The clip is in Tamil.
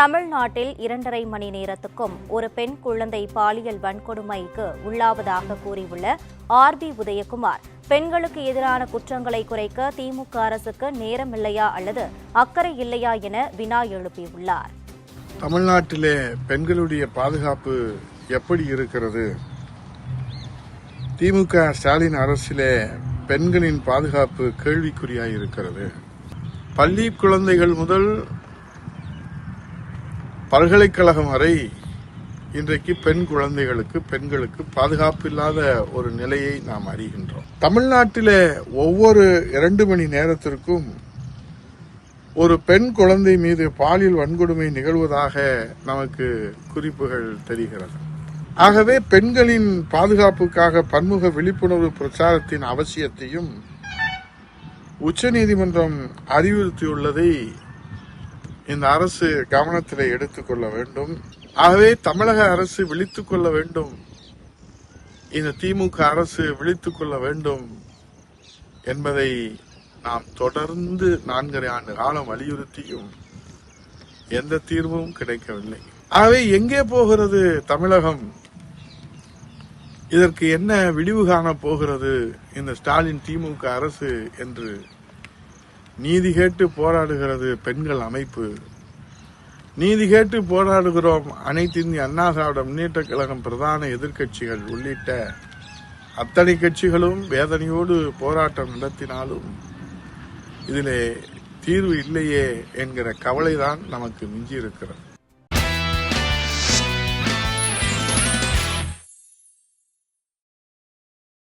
தமிழ்நாட்டில் இரண்டரை மணி நேரத்துக்கும் ஒரு பெண் குழந்தை பாலியல் வன்கொடுமைக்கு உள்ளாவதாக கூறியுள்ள ஆர் பி உதயகுமார் பெண்களுக்கு எதிரான குற்றங்களை குறைக்க திமுக அரசுக்கு நேரம் இல்லையா அல்லது அக்கறை இல்லையா என வினா எழுப்பியுள்ளார். தமிழ்நாட்டிலே பெண்களுடைய பாதுகாப்பு எப்படி இருக்கிறது? திமுக ஸ்டாலின் அரசிலே பெண்களின் பாதுகாப்பு கேள்விக்குறியாக இருக்கிறது. பள்ளி குழந்தைகள் முதல் பல்கலைக்கழகம் வரை இன்றைக்கு பெண் குழந்தைகளுக்கு பெண்களுக்கு பாதுகாப்பு இல்லாத ஒரு நிலையை நாம் அறிகின்றோம். தமிழ்நாட்டில் ஒவ்வொரு இரண்டு மணி நேரத்திற்கும் ஒரு பெண் குழந்தை மீது பாலியல் வன்கொடுமை நிகழ்வதாக நமக்கு குறிப்புகள் தெரிகிறது. ஆகவே பெண்களின் பாதுகாப்புக்காக பன்முக விழிப்புணர்வு பிரச்சாரத்தின் அவசியத்தையும் உச்சநீதிமன்றம் அறிவுறுத்தியுள்ளதை இந்த அரசு கவனத்தில் எடுத்துக்கொள்ள வேண்டும். ஆகவே தமிழக அரசு விழித்துக் கொள்ள வேண்டும். இந்த திமுக அரசு விழித்துக் கொள்ள வேண்டும் என்பதை நாம் தொடர்ந்து நான்கரை ஆண்டு காலம் வலியுறுத்தியும் எந்த தீர்வும் கிடைக்கவில்லை. ஆகவே எங்கே போகிறது தமிழகம்? இதற்கு என்ன விடிவு காண போகிறது இந்த ஸ்டாலின் திமுக அரசு என்று நீதி கேட்டு போராடுகிறது பெண்கள் அமைப்பு. நீதி கேட்டு போராடுகிறோம் அனைத்து இந்திய அண்ணா திராவிட முன்னேற்ற கழகம் பிரதான எதிர்க்கட்சிகள் உள்ளிட்ட அத்தனை கட்சிகளும் வேதனையோடு போராட்டம் நடத்தினாலும் இதிலே தீர்வு இல்லையே என்கிற கவலைதான் நமக்கு மிஞ்சி இருக்கிறது